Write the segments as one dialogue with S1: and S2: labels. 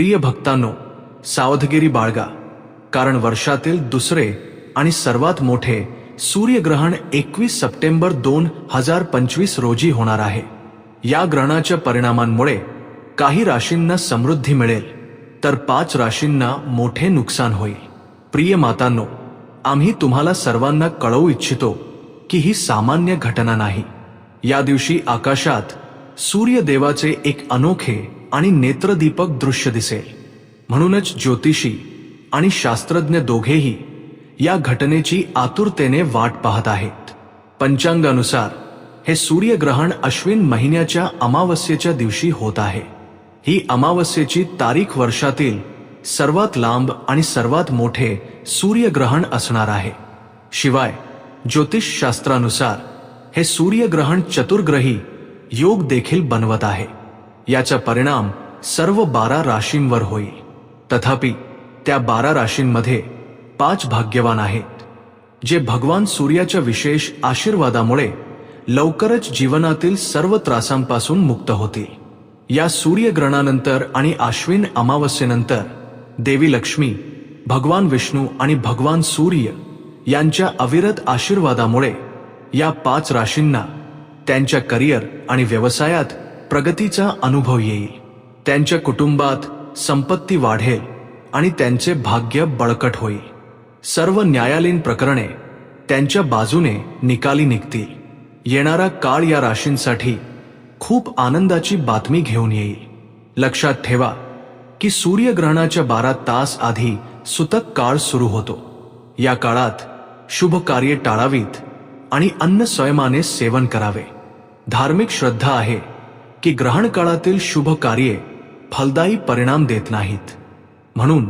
S1: प्रिय भक्तांनो सावधगिरी बाळगा कारण वर्षातील दुसरे आणि सर्वात मोठे सूर्यग्रहण एकवीस सप्टेंबर दोन हजार पंचवीस रोजी होणार आहे. या ग्रहणाच्या परिणामांमुळे काही राशींना समृद्धी मिळेल तर पाच राशींना मोठे नुकसान होईल. प्रिय मातांनो आम्ही तुम्हाला सर्वांना कळवू इच्छितो की ही सामान्य घटना नाही. या दिवशी आकाशात सूर्यदेवाचे एक अनोखे आणि नेत्रदीपक दृश्य दिसेल. म्हणूनच ज्योतिषी आणि शास्त्रज्ञ दोघेही या घटनेची आतुरतेने वाट पाहत आहेत. पंचांगानुसार हे सूर्यग्रहण अश्विन महिन्याच्या अमावस्येच्या दिवशी होत आहे. ही अमावस्येची तारीख वर्षातील सर्वात लांब आणि सर्वात मोठे सूर्यग्रहण असणार आहे. शिवाय ज्योतिषशास्त्रानुसार हे सूर्यग्रहण चतुर्ग्रही योग देखील बनवत आहे. याचा परिणाम सर्व बारा राशींवर होईल. तथापि त्या बारा राशींमध्ये पाच भाग्यवान आहेत जे भगवान सूर्याच्या विशेष आशीर्वादामुळे लवकरच जीवनातील सर्व त्रासांपासून मुक्त होतील. या सूर्यग्रहणानंतर आणि आश्विन अमावस्येनंतर देवी लक्ष्मी भगवान विष्णू आणि भगवान सूर्य यांच्या अविरत आशीर्वादामुळे या पाच राशींना त्यांच्या करिअर आणि व्यवसायात प्रगतीचा अनुभव येईल. त्यांच्या कुटुंबात संपत्ती वाढेल आणि त्यांचे भाग्य बळकट होईल. सर्व न्यायालयीन प्रकरणे त्यांच्या बाजूने निकाली निघतील. येणारा काळ या राशींसाठी खूप आनंदाची बातमी घेऊन येईल. लक्षात ठेवा की सूर्यग्रहणाच्या बारा तास आधी सुतक काळ सुरू होतो. या काळात शुभ कार्ये टाळावीत आणि अन्न स्वयमाने सेवन करावे. धार्मिक श्रद्धा आहे. की ग्रहण काळातील शुभ कार्ये फलदायी परिणाम देत नाहीत. म्हणून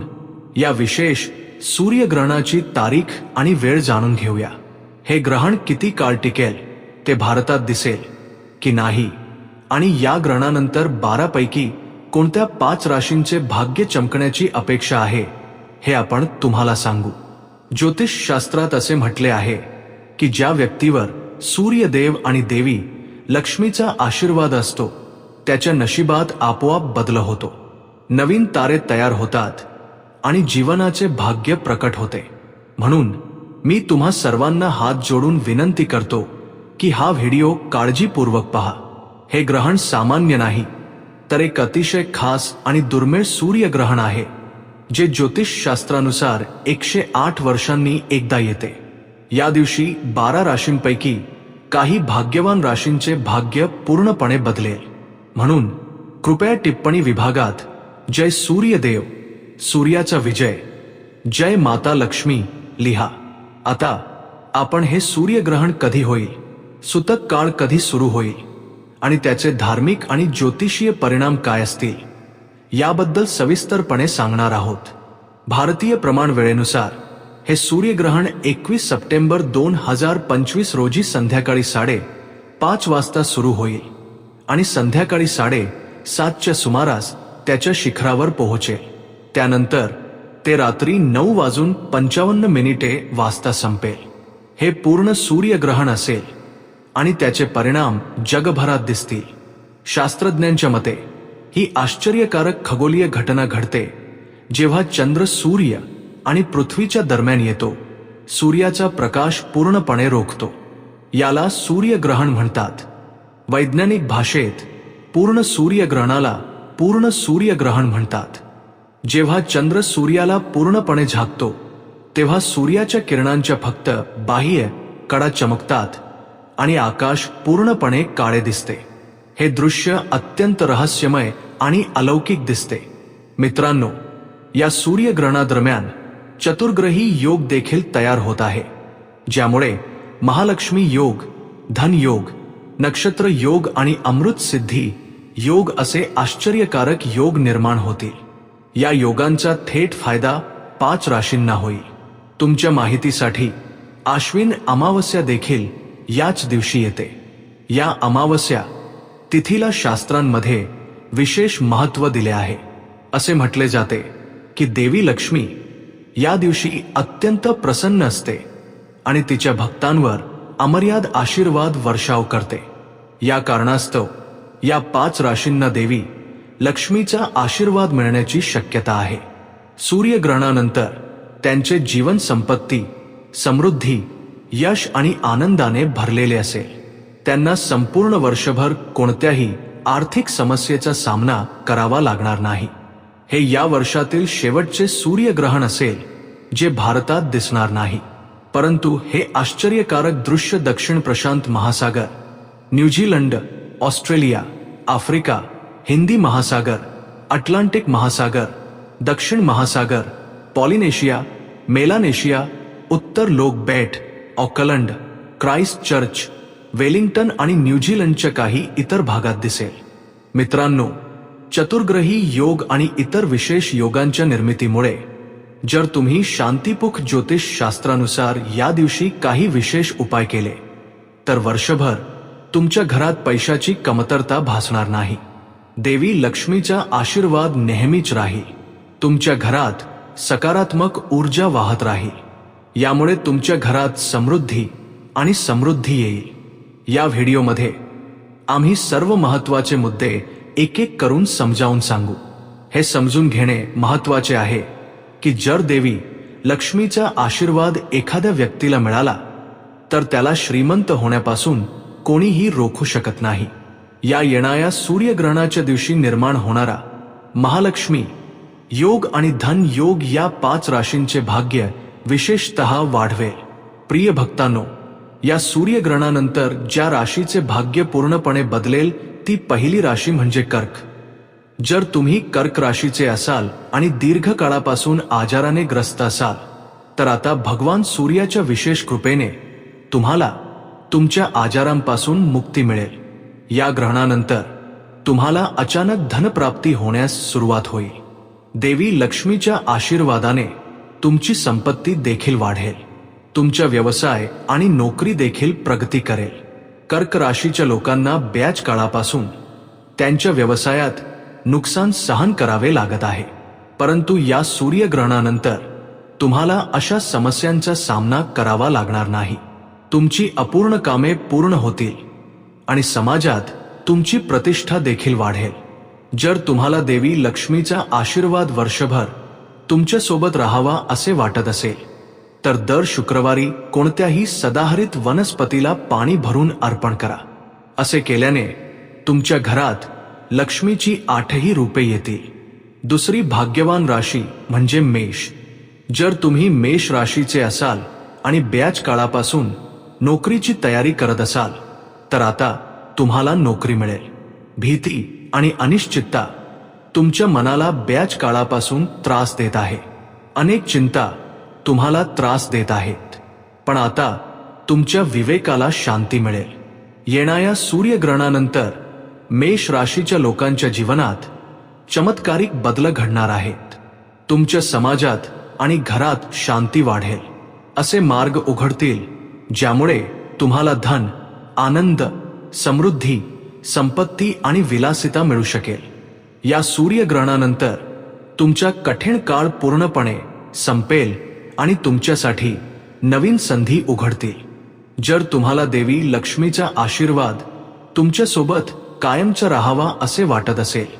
S1: या विशेष सूर्यग्रहणाची तारीख आणि वेळ जाणून घेऊया. हे ग्रहण किती काळ टिकेल ते भारतात दिसेल की नाही? आणि या ग्रहणानंतर बारापैकी कोणत्या पाच राशींचे भाग्य चमकण्याची अपेक्षा आहे हे आपण तुम्हाला सांगू. ज्योतिषशास्त्रात असे म्हटले आहे की ज्या व्यक्तीवर सूर्यदेव आणि देवी लक्ष्मीचा आशीर्वाद असतो. त्याच्या नशिबात आपोआप बदल होतो. नवीन तारे तयार होतात आणि जीवनाचे भाग्य प्रकट होते. म्हणून मी तुम्हा सर्वांना हात जोडून विनंती करतो की हा व्हिडिओ काळजीपूर्वक पहा. हे ग्रहण सामान्य नाही तर एक अतिशय खास आणि दुर्मिळ सूर्यग्रहण आहे जे ज्योतिष शास्त्रानुसार एकशे आठ वर्षांनी एकदा येते. या दिवशी बारा राशींपैकी काही भाग्यवान राशींचे भाग्य पूर्णपणे बदलेल. म्हणून कृपया टिप्पणी विभागात जय सूर्यदेव सूर्याचा विजय जय माता लक्ष्मी लिहा. आता आपण हे सूर्यग्रहण कधी होईल? सुतक काळ कधी सुरू होईल? आणि त्याचे धार्मिक आणि ज्योतिषीय परिणाम काय असतील? याबद्दल सविस्तरपणे सांगणार आहोत. भारतीय प्रमाण वेळेनुसार हे सूर्यग्रहण एकवीस सप्टेंबर दोन हजार पंचवीस रोजी संध्याकाळी साडे पाच वाजता सुरू होईल आणि संध्याकाळी साडे सातच्या सुमारास त्याच्या शिखरावर पोहोचेल. त्यानंतर ते रात्री नऊ वाजून पंचावन्न मिनिटे वाजता संपेल. हे पूर्ण सूर्यग्रहण असेल आणि त्याचे परिणाम जगभरात दिसतील. शास्त्रज्ञांच्या मते ही आश्चर्यकारक खगोलीय घटना घडते जेव्हा चंद्र सूर्य आणि पृथ्वीच्या दरम्यान येतो. सूर्याचा प्रकाश पूर्णपणे रोखतो. याला सूर्यग्रहण म्हणतात. वैज्ञानिक भाषेत पूर्ण सूर्यग्रहणाला पूर्ण सूर्यग्रहण म्हणतात. जेव्हा चंद्र सूर्याला पूर्णपणे झाकतो तेव्हा सूर्याच्या किरणांच्या फक्त बाह्य कडा चमकतात आणि आकाश पूर्णपणे काळे दिसते. हे दृश्य अत्यंत रहस्यमय आणि अलौकिक दिसते. मित्रांनो या सूर्यग्रहणादरम्यान चतुर्ग्रही योग देखील तयार होत आहे ज्यामुळे महालक्ष्मी योग धन योग नक्षत्र योग आणि अमृत सिद्धी योग असे आश्चर्यकारक योग निर्माण होतील. या योगांचा थेट फायदा पाच राशींना होईल. तुमच्या माहितीसाठी आश्विन अमावस्या देखील याच दिवशी येते. या अमावस्या तिथीला शास्त्रांमध्ये विशेष महत्त्व दिले आहे. असे म्हटले जाते की देवी लक्ष्मी या दिवशी अत्यंत प्रसन्न असते आणि तिच्या भक्तांवर अमर्याद आशीर्वाद वर्षाव करते. या कारणास्तव या पाच राशींना देवी लक्ष्मीचा आशीर्वाद मिळण्याची शक्यता आहे. सूर्यग्रहणानंतर त्यांचे जीवन संपत्ती समृद्धी यश आणि आनंदाने भरलेले असेल. त्यांना संपूर्ण वर्षभर कोणत्याही आर्थिक समस्येचा सामना करावा लागणार नाही. हे या वर्षातील शेवटचे सूर्यग्रहण असेल जे भारतात दिसणार नाही. परंतु हे आश्चर्यकारक दृश्य दक्षिण प्रशांत महासागर न्यूझीलंड ऑस्ट्रेलिया आफ्रिका हिंदी महासागर अटलांटिक महासागर दक्षिण महासागर पॉलिनेशिया मेलानेशिया उत्तर लोक बेट ऑकलंड क्राइस्ट चर्च वेलिंग्टन आणि न्यूझीलंडच्या काही इतर भागात दिसेल. मित्रांनो चतुर्ग्रही योग आणि इतर विशेष योगांच्या निर्मितीमुळे जर तुम्ही शांतिपुख ज्योतिष शास्त्रानुसार या दिवशी काही विशेष उपाय केले तर वर्षभर तुमच्या घरात पैशाची कमतरता भासणार नाही. देवी लक्ष्मीचा आशीर्वाद नेहमीच राही. तुमच्या घरात सकारात्मक ऊर्जा वाहत राहील यामुळे तुमच्या घरात समृद्धी आणि समृद्धी येईल. या व्हिडिओमध्ये आम्ही सर्व महत्त्वाचे मुद्दे एक एक करून समजावून सांगू. हे समजून घेणे महत्त्वाचे आहे की जर देवी लक्ष्मीचा आशीर्वाद एखाद्या व्यक्तीला मिळाला तर त्याला श्रीमंत होण्यापासून कोणीही रोखू शकत नाही. या येणाऱ्या सूर्यग्रहणाच्या दिवशी निर्माण होणारा महालक्ष्मी योग आणि धन योग या पाच राशींचे भाग्य विशेषतः वाढवेल. प्रिय भक्तांनो या सूर्यग्रहणानंतर ज्या राशीचे भाग्य पूर्णपणे बदलेल ती पहिली राशी म्हणजे कर्क. जर तुम्ही कर्क राशीचे असाल आणि दीर्घ काळापासून आजाराने ग्रस्त असाल तर आता भगवान सूर्याच्या विशेष कृपेने तुम्हाला तुमच्या आजारांपासून मुक्ती मिळेल. या ग्रहणानंतर तुम्हाला अचानक धनप्राप्ती होण्यास सुरुवात होईल. देवी लक्ष्मीच्या आशीर्वादाने तुमची संपत्ती देखील वाढेल. तुमच्या व्यवसाय आणि नोकरी देखील प्रगती करेल. कर्क राशीच्या लोकांना ब्याच काळापासून त्यांच्या व्यवसायात नुकसान सहन करावे लागत आहे. परंतु या सूर्यग्रहणानंतर तुम्हाला अशा समस्यांचा सामना करावा लागणार नाही. तुमची अपूर्ण कामे पूर्ण होतील आणि समाजात तुमची प्रतिष्ठा देखील वाढेल. जर तुम्हाला देवी लक्ष्मीचा आशीर्वाद वर्षभर तुमच्यासोबत राहावा असे वाटत असेल तर दर शुक्रवारी कोणत्याही सदाहरित वनस्पतीला पाणी भरून अर्पण करा. असे केल्याने तुमच्या घरात लक्ष्मीची आठही रूपे येतील. दुसरी भाग्यवान राशी म्हणजे मेष. जर तुम्ही मेष राशीचे असाल आणि ब्याच काळापासून नोकरीची तयारी करत असाल तर आता तुम्हाला नोकरी मिळेल. भीती आणि अनिश्चितता तुमच्या मनाला ब्याच काळापासून त्रास देत आहे. अनेक चिंता तुम्हाला त्रास देत आहेत. पण आता तुमच्या विवेकाला शांती मिळेल. येणाऱ्या सूर्यग्रहणानंतर मेष राशीच्या लोकांच्या जीवनात चमत्कारिक बदल घडणार आहेत. तुमच्या समाजात आणि घरात शांती वाढेल. असे मार्ग उघडतील ज्यामुळे तुम्हाला धन आनंद समृद्धी संपत्ती आणि विलासिता मिळू शकेल. या सूर्यग्रहणानंतर तुमच्या कठीण काळ पूर्णपणे संपेल आणि तुमच्यासाठी नवीन संधी उघडतील. जर तुम्हाला देवी लक्ष्मीचा आशीर्वाद तुमच्यासोबत कायमचा राहावा असे वाटत असेल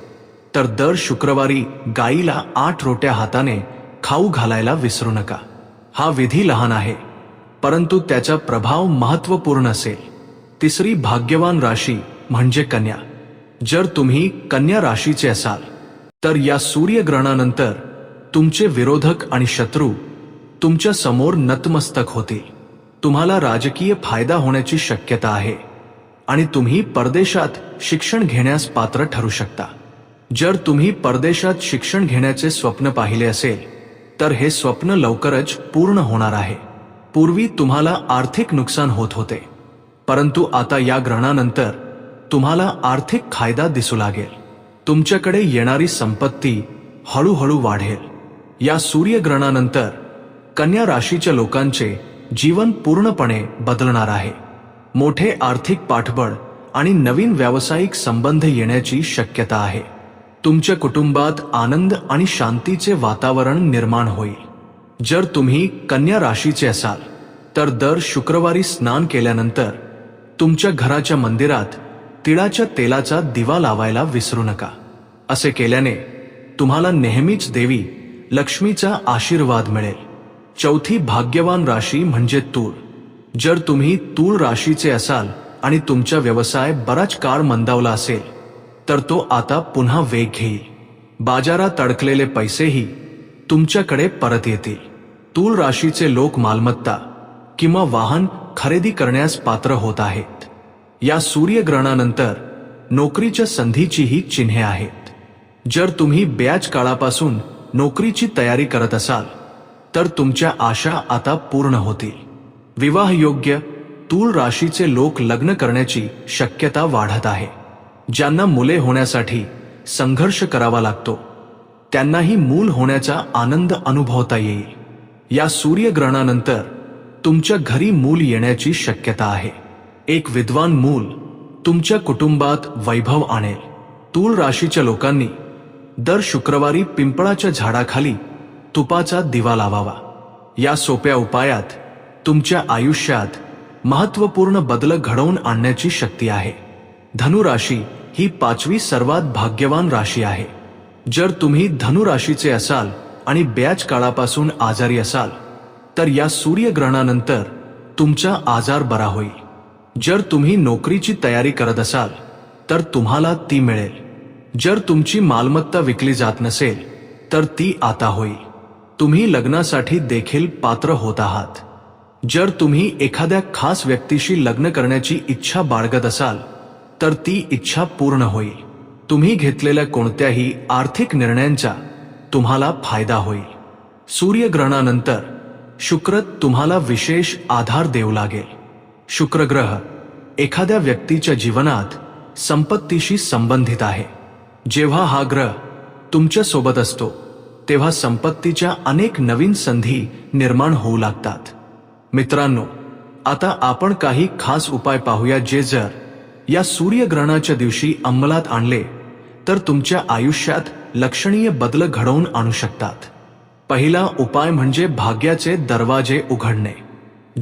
S1: तर दर शुक्रवारी गाईला आठ रोट्या हाताने खाऊ घालायला विसरू नका. हा विधी लहान आहे परंतु त्याचा प्रभाव महत्त्वपूर्ण असेल. तिसरी भाग्यवान राशी म्हणजे कन्या. जर तुम्ही कन्या राशीचे असाल तर या सूर्यग्रहणानंतर तुमचे विरोधक आणि शत्रू तुमच्यासमोर नतमस्तक होतील तुम्हाला राजकीय फायदा होण्याची शक्यता आहे. आणि तुम्ही परदेशात शिक्षण घेण्यास पात्र ठरू शकता. जर तुम्ही परदेशात शिक्षण घेण्याचे स्वप्न पाहिले असेल तर हे स्वप्न लवकरच पूर्ण होणार आहे. पूर्वी तुम्हाला आर्थिक नुकसान होत होते. परंतु आता या ग्रहणानंतर तुम्हाला आर्थिक फायदा दिसू लागेल. तुमच्याकडे येणारी संपत्ती हळूहळू वाढेल. या सूर्यग्रहणानंतर कन्या राशीच्या लोकांचे जीवन पूर्णपणे बदलणार आहे. मोठे आर्थिक पाठबळ आणि नवीन व्यावसायिक संबंध येण्याची शक्यता आहे. तुमच्या कुटुंबात आनंद आणि शांतीचे वातावरण निर्माण होईल. जर तुम्ही कन्या राशीचे असाल तर दर शुक्रवारी स्नान केल्यानंतर तुमच्या घराच्या मंदिरात तिळाच्या तेलाचा दिवा लावायला विसरू नका. असे केल्याने तुम्हाला नेहमीच देवी लक्ष्मीचा आशीर्वाद मिळेल. चौथी भाग्यवान राशी म्हणजे तूळ जर तुम्ही तूळ राशीचे असाल आणि तुमचा व्यवसाय बराच काळ मंदावला असेल तर तो आता पुन्हा वेग घेईल. बाजारात अडकलेले पैसेही तुमच्याकडे परत येतील. तूळ राशीचे लोक मालमत्ता किंवा वाहन खरेदी करण्यास पात्र होत आहेत. या सूर्यग्रहणानंतर नोकरीच्या संधीचीही चिन्हे आहेत. जर तुम्ही ब्याज काळापासून नोकरीची तयारी करत असाल तर तुमच्या आशा आता पूर्ण होतील. विवाहयोग्य तूळ राशीचे लोक लग्न करण्याची शक्यता वाढत आहे. ज्यांना मुले होण्यासाठी संघर्ष करावा लागतो त्यांनाही मूल होण्याचा आनंद अनुभवता येईल. या सूर्यग्रहणानंतर तुमच्या घरी मूल येण्याची शक्यता आहे. एक विद्वान मूल तुमच्या कुटुंबात वैभव आणेल. तूळ राशीच्या लोकांनी दर शुक्रवारी पिंपळाच्या झाडाखाली तुपाचा दिवा लावावा. या सोप्या उपायात तुमच्या आयुष्यात महत्त्वपूर्ण बदल घडवून आणण्याची शक्ती आहे. धनुराशी ही पाचवी सर्वात भाग्यवान राशी आहे. जर तुम्ही धनुराशीचे असाल आणि ब्याज काळापासून आजारी असाल तर या सूर्यग्रहणानंतर तुमचा आजार बरा होईल. जर तुम्ही नोकरीची तयारी करत असाल तर तुम्हाला ती मिळेल. जर तुमची मालमत्ता विकली जात नसेल तर ती आता होईल. तुम्ही लग्नासाठी देखील पात्र होत आहात. जर तुम्ही एखाद्या खास व्यक्तीशी लग्न करण्याची इच्छा बाळगत असाल तर ती इच्छा पूर्ण होईल. तुम्ही घेतलेल्या कोणत्याही आर्थिक निर्णयांचा तुम्हाला फायदा होईल. सूर्यग्रहणानंतर शुक्र तुम्हाला विशेष आधार देऊ लागेल. शुक्रग्रह एखाद्या व्यक्तीच्या जीवनात संपत्तीशी संबंधित आहे. जेव्हा हा ग्रह तुमच्यासोबत असतो तेव्हा संपत्तीच्या अनेक नवीन संधी निर्माण होऊ लागतात. मित्रांनो आता आपण काही खास उपाय पाहूया जे जर या सूर्यग्रहणाच्या दिवशी अंमलात आणले तर तुमच्या आयुष्यात लक्षणीय बदल घडवून आणू शकतात. पहिला उपाय म्हणजे भाग्याचे दरवाजे उघडणे.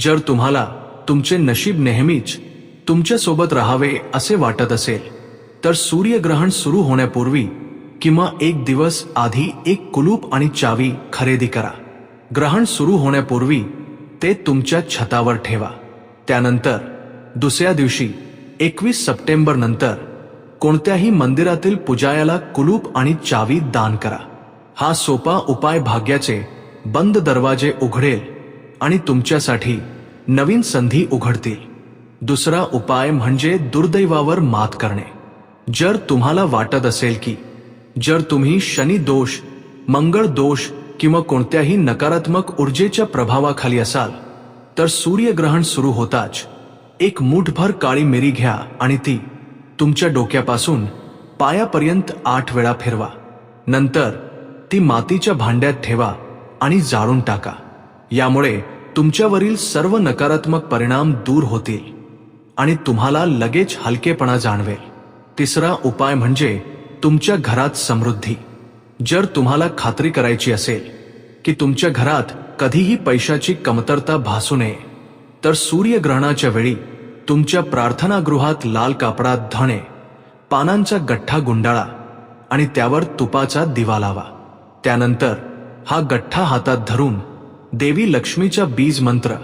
S1: जर तुम्हाला तुमचे नशीब नेहमीच तुमच्यासोबत राहावे असे वाटत असेल तर सूर्यग्रहण सुरू होण्यापूर्वी किंवा एक दिवस आधी एक कुलूप आणि चावी खरेदी करा. ग्रहण सुरू होण्यापूर्वी ते तुमच्या छतावर ठेवा. त्यानंतर दुसऱ्या दिवशी एकवीस सप्टेंबर नंतर कोणत्याही मंदिरातील पुजायाला कुलूप आणि चावी दान करा. हा सोपा उपाय भाग्याचे बंद दरवाजे उघडेल आणि तुमच्यासाठी नवीन संधी उघडतील. दुसरा उपाय म्हणजे दुर्दैवावर मात करणे. जर तुम्हाला वाटत असेल की जर तुम्ही शनी दोष मंगळ दोष किंवा कोणत्याही नकारात्मक ऊर्जेच्या प्रभावाखाली असाल तर सूर्यग्रहण सुरू होताच. एक मुठभर काळी मिरी घ्या आणि ती तुमच्या डोक्यापासून पायापर्यंत आठ वेळा फिरवा. नंतर ती मातीच्या भांड्यात ठेवा आणि जाळून टाका. यामुळे तुमच्यावरील सर्व नकारात्मक परिणाम दूर होतील आणि तुम्हाला लगेच हलकेपणा जाणवेल. तिसरा उपाय म्हणजे तुमच्या घरात समृद्धी. जर तुम्हाला खात्री करायची असेल की तुमच्या घरात कधीही पैशाची कमतरता भासू नये तर सूर्यग्रहणाच्या वेळी तुमच्या प्रार्थनागृहात लाल कापडात धणे पानांचा गठ्ठा गुंडाळा आणि त्यावर तुपाचा दिवा लावा. त्यानंतर हा गठ्ठा हातात धरून देवी लक्ष्मीचा बीज मंत्र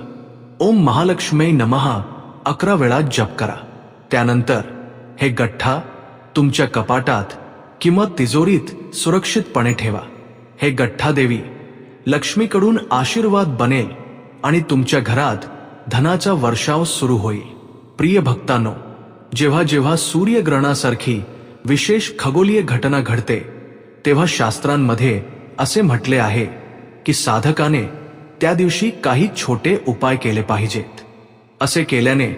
S1: ओम महालक्ष्मी नमहा अकरा वेळा जप करा. त्यानंतर हे गठ्ठा तुमच्या कपाटात किंवा तिजोरीत सुरक्षितपणे ठेवा. हे गठ्ठा देवी लक्ष्मीकडून आशीर्वाद बनेल आणि तुमच्या घरात धनाचा वर्षाव सुरू होईल. प्रिय भक्तांनो जेव्हा जेव्हा सूर्यग्रहणासारखी विशेष खगोलीय घटना घडते तेव्हा शास्त्रांमध्ये असे म्हटले आहे की साधकाने त्या दिवशी काही छोटे उपाय केले पाहिजेत. असे केल्याने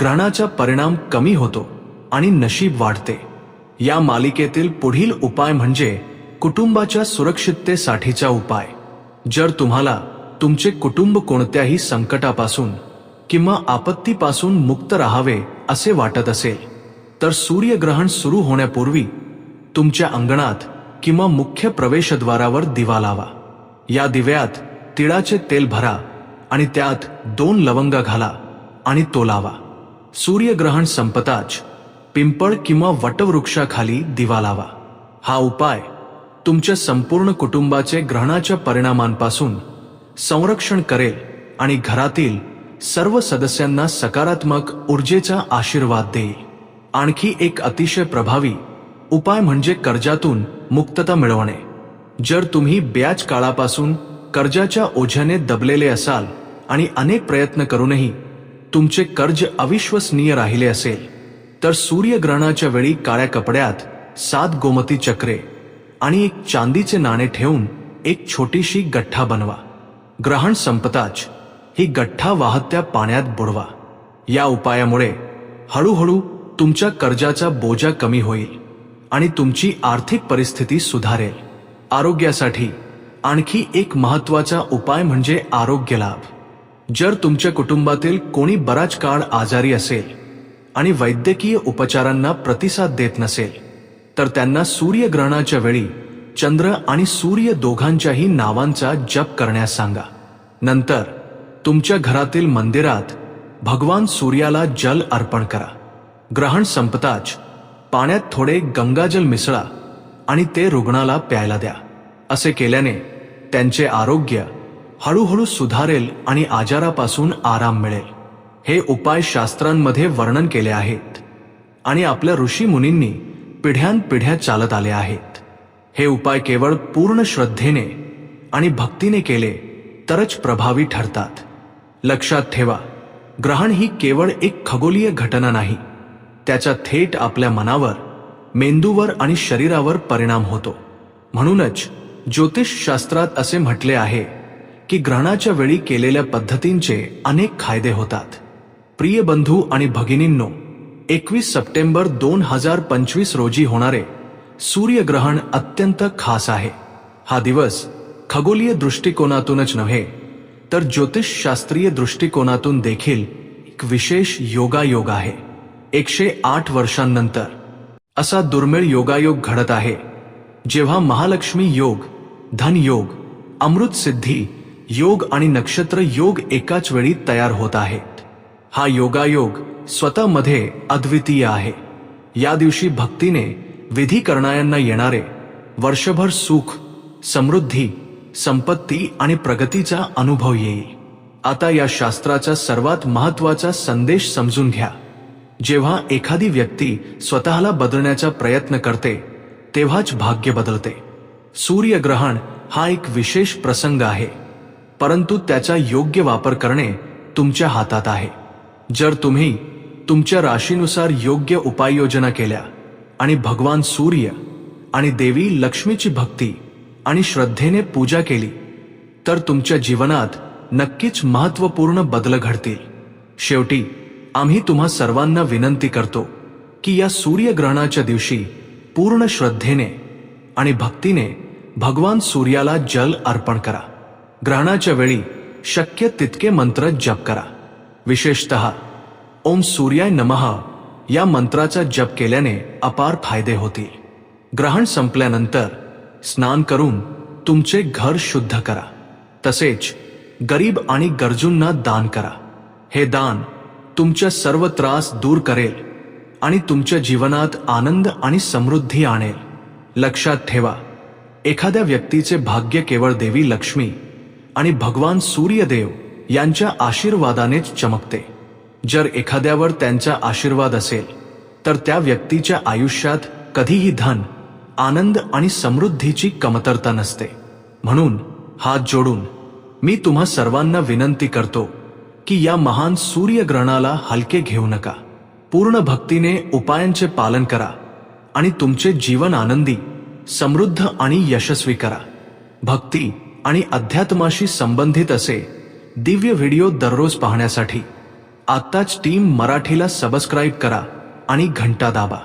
S1: ग्रहणाचा परिणाम कमी होतो आणि नशीब वाढते. या मालिकेतील पुढील उपाय म्हणजे कुटुंबाच्या सुरक्षिततेसाठीचा उपाय. जर तुम्हाला तुमचे कुटुंब कोणत्याही संकटापासून किंवा आपत्तीपासून मुक्त राहावे असे वाटत असेल तर सूर्यग्रहण सुरू होण्यापूर्वी तुमच्या अंगणात किंवा मुख्य प्रवेशद्वारावर दिवा लावा. या दिव्यात तिळाचे तेल भरा आणि त्यात दोन लवंग घाला आणि तो लावा. सूर्यग्रहण संपताच पिंपळ किंवा वटवृक्षाखाली दिवा लावा. हा उपाय तुमच्या संपूर्ण कुटुंबाचे ग्रहणाच्या परिणामांपासून संरक्षण करेल आणि घरातील सर्व सदस्यांना सकारात्मक ऊर्जेचा आशीर्वाद देईल. आणखी एक अतिशय प्रभावी उपाय म्हणजे कर्जातून मुक्तता मिळवणे. जर तुम्ही ब्याज काळापासून कर्जाच्या ओझ्याने दबलेले असाल आणि अनेक प्रयत्न करूनही तुमचे कर्ज अविश्वसनीय राहिले असेल तर सूर्यग्रहणाच्या वेळी काळ्या कपड्यात सात गोमती चक्रे आणि एक चांदीचे नाणे ठेवून एक छोटीशी गठ्ठा बनवा. ग्रहण संपताच ही गठ्ठा वाहत्या पाण्यात बुडवा. या उपायामुळे हळूहळू तुमच्या कर्जाचा बोजा कमी होईल आणि तुमची आर्थिक परिस्थिती सुधारेल. आरोग्यासाठी आणखी एक महत्त्वाचा उपाय म्हणजे आरोग्य लाभ. जर तुमच्या कुटुंबातील कोणी बराच काळ आजारी असेल आणि वैद्यकीय उपचारांना प्रतिसाद देत नसेल तर त्यांना सूर्यग्रहणाच्या वेळी चंद्र आणि सूर्य दोघांच्याही नावांचा जप करण्यास सांगा. नंतर तुमच्या घरातील मंदिरात भगवान सूर्याला जल अर्पण करा. ग्रहण संपताच पाण्यात थोडे गंगाजल मिसळा आणि ते रुग्णाला प्यायला द्या. असे केल्याने त्यांचे आरोग्य हळूहळू सुधारेल आणि आजारापासून आराम मिळेल. हे उपाय शास्त्रांमध्ये वर्णन केले आहेत आणि आपल्या ऋषी मुनींनी पिढ्यानपिढ्या चालत आले आहेत. हे उपाय केवळ पूर्ण श्रद्धेने आणि भक्तीने केले तरच प्रभावी ठरतात. लक्षात ठेवा ग्रहण ही केवळ एक खगोलीय घटना नाही त्याचा थेट आपल्या मनावर मेंदूवर आणि शरीरावर परिणाम होतो. म्हणूनच ज्योतिषशास्त्रात असे म्हटले आहे की ग्रहणाच्या वेळी केलेल्या पद्धतींचे अनेक फायदे होतात. प्रिय बंधू आणि भगिनींनो एकवीस सप्टेंबर दोन हजार पंचवीस रोजी होणारे सूर्यग्रहण अत्यंत खास आहे. हा दिवस खगोलीय दृष्टिकोनातूनच नव्हे तर ज्योतिषशास्त्रीय दृष्टिकोनातून देखील एक विशेष योगायोग आहे. एकशे आठ वर्षांनंतर असा दुर्मिळ योगायोग घडत आहे जेव्हा महालक्ष्मी योग धनयोग अमृत सिद्धी योग आणि नक्षत्र योग एकाच वेळी तयार होत आहे. हा योगायोग स्वतःमध्ये अद्वितीय आहे. या दिवशी भक्तीने विधी करणाऱ्यांना येणारे वर्षभर सुख समृद्धी संपत्ती आणि प्रगतीचा अनुभव येईल. आता या शास्त्राचा सर्वात महत्त्वाचा संदेश समजून घ्या. जेव्हा एखादी व्यक्ती स्वतःला बदलण्याचा प्रयत्न करते तेव्हाच भाग्य बदलते. सूर्यग्रहण हा एक विशेष प्रसंग आहे परंतु त्याचा योग्य वापर करणे तुमच्या हातात आहे. जर तुम्ही तुमच्या राशीनुसार योग्य उपाययोजना केल्या आणि भगवान सूर्य आणि देवी लक्ष्मीची भक्ती आणि श्रद्धेने पूजा केली तर तुमच्या जीवनात नक्कीच महत्त्वपूर्ण बदल घडतील. शेवटी आम्ही तुम्हा सर्वांना विनंती करतो की या सूर्यग्रहणाच्या दिवशी पूर्ण श्रद्धेने आणि भक्तीने भगवान सूर्याला जल अर्पण करा. ग्रहणाच्या वेळी शक्य तितके मंत्र जप करा. विशेषत ओम सूर्याय नमः या मंत्राचा जप केल्याने अपार फायदे होतील. ग्रहण संपल्यानंतर स्नान करून तुमचे घर शुद्ध करा. तसेच गरीब आणि गरजूंना दान करा. हे दान तुमच्या सर्व त्रास दूर करेल आणि तुमच्या जीवनात आनंद आणि समृद्धी आणेल. लक्षात ठेवा एखाद्या व्यक्तीचे भाग्य केवळ देवी लक्ष्मी आणि भगवान सूर्यदेव यांच्या आशीर्वादानेच चमकते. जर एखाद्यावर त्यांचा आशीर्वाद असेल तर त्या व्यक्तीच्या आयुष्यात कधीही धन आनंद आणि समृद्धीची कमतरता नसते. म्हणून हात जोडून मी तुम्हा सर्वांना विनंती करतो की या महान सूर्यग्रहणाला हलके घेऊ नका. पूर्ण भक्तीने उपायांचे पालन करा आणि तुमचे जीवन आनंदी समृद्ध आणि यशस्वी करा. भक्ती आणि अध्यात्माशी संबंधित असे दिव्य व्हिडिओ दररोज पाहण्यासाठी आत्ताच टीम मराठीला सबस्क्राईब करा आणि घंटा दाबा.